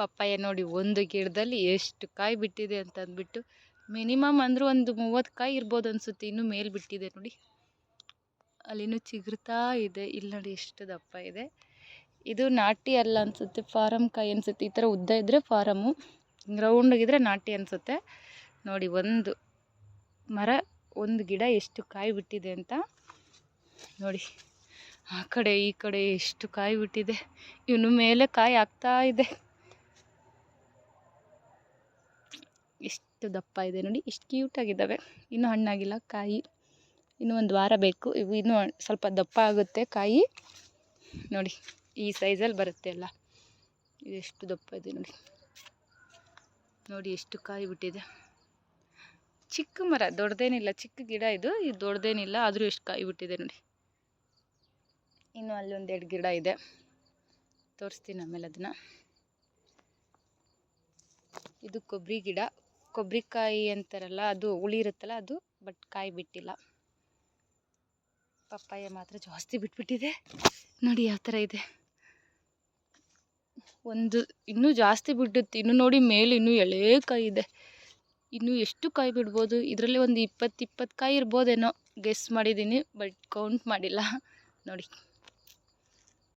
Papaya ನೋಡಿ ಒಂದು ಗಿಡದಲ್ಲಿ ಎಷ್ಟು ಕಾಯಿ ಬಿಟ್ಟಿದೆ ಅಂತ ಅಂದ್ಬಿಟ್ಟು ಮಿನಿಮಮ್ ಅಂದರೂ ಒಂದು ಮೂವತ್ತು ಕಾಯಿ ಇರ್ಬೋದು ಅನಿಸುತ್ತೆ, ಇನ್ನೂ ಮೇಲೆ ಬಿಟ್ಟಿದೆ ನೋಡಿ. ಅಲ್ಲಿನೂ ಚಿಗುರ್ತಾ ಇದೆ. ಇಲ್ಲಿ ನೋಡಿ ಎಷ್ಟು ದಪ್ಪ ಇದೆ. ಇದು ನಾಟಿ ಅಲ್ಲ ಅನಿಸುತ್ತೆ ಫಾರಮ್ ಕಾಯಿ ಅನಿಸುತ್ತೆ. ಈ ಥರ ಉದ್ದ ಇದ್ದರೆ ಫಾರಮು ರೌಂಡಾಗಿದ್ದರೆ ನಾಟಿ ಅನಿಸುತ್ತೆ. ನೋಡಿ ಒಂದು ಮರ, ಒಂದು ಗಿಡ ಎಷ್ಟು ಕಾಯಿ ಬಿಟ್ಟಿದೆ ಅಂತ. ನೋಡಿ, ಆ ಕಡೆ ಈ ಕಡೆ ಎಷ್ಟು ಕಾಯಿ ಬಿಟ್ಟಿದೆ. ಇವನು ಮೇಲೆ ಕಾಯಿ ಆಗ್ತಾ ಇದೆ. ಎಷ್ಟು ದಪ್ಪ ಇದೆ ನೋಡಿ, ಇಷ್ಟು ಕ್ಯೂಟಾಗಿದ್ದಾವೆ ಇನ್ನೂ ಹಣ್ಣಾಗಿಲ್ಲ, ಕಾಯಿ. ಇನ್ನೂ ಒಂದು ವಾರ ಬೇಕು. ಇವು ಇನ್ನೂ ಸ್ವಲ್ಪ ದಪ್ಪ ಆಗುತ್ತೆ ಕಾಯಿ. ನೋಡಿ, ಈ ಸೈಜಲ್ಲಿ ಬರುತ್ತೆ ಅಲ್ಲ ಇದೆಷ್ಟು ದಪ್ಪ ಇದೆ ನೋಡಿ. ನೋಡಿ, ಎಷ್ಟು ಕಾಯಿ ಬಿಟ್ಟಿದೆ. ಚಿಕ್ಕ ಮರ, ದೊಡ್ಡದೇನಿಲ್ಲ. ಚಿಕ್ಕ ಗಿಡ ಇದು ಇದು ದೊಡ್ಡದೇನಿಲ್ಲ. ಆದರೂ ಎಷ್ಟು ಕಾಯಿ ಬಿಟ್ಟಿದೆ ನೋಡಿ. ಇನ್ನು ಅಲ್ಲೊಂದೆರಡು ಗಿಡ ಇದೆ. ತೋರಿಸ್ತೀನಿ ಆಮೇಲೆ ಅದನ್ನು. ಇದು ಕೊಬ್ಬರಿ ಗಿಡ. ಕೊಬ್ಬರಿಕಾಯಿ ಅಂತಾರಲ್ಲ, ಅದು ಹುಳಿ ಇರುತ್ತಲ್ಲ ಅದು ಬಟ್ ಕಾಯಿ ಬಿಟ್ಟಿಲ್ಲ. ಪಪ್ಪಾಯ ಮಾತ್ರ ಜಾಸ್ತಿ ಬಿಟ್ಬಿಟ್ಟಿದೆ. ನೋಡಿ ಯಾವ ಥರ ಇದೆ. ಒಂದು, ಇನ್ನೂ ಜಾಸ್ತಿ ಬಿಡುತ್ತೆ ಇನ್ನು ನೋಡಿ ಮೇಲೆ ಇನ್ನೂ ಎಳೆ ಕಾಯಿ ಇದೆ. ಇನ್ನೂ ಎಷ್ಟು ಕಾಯಿ ಬಿಡ್ಬೋದು? ಇದರಲ್ಲಿ ಒಂದು ಇಪ್ಪತ್ತು ಇಪ್ಪತ್ತು ಕಾಯಿ ಇರ್ಬೋದೇನೋ. ಗೆಸ್ ಮಾಡಿದ್ದೀನಿ ಬಟ್ ಕೌಂಟ್ ಮಾಡಿಲ್ಲ. ನೋಡಿ.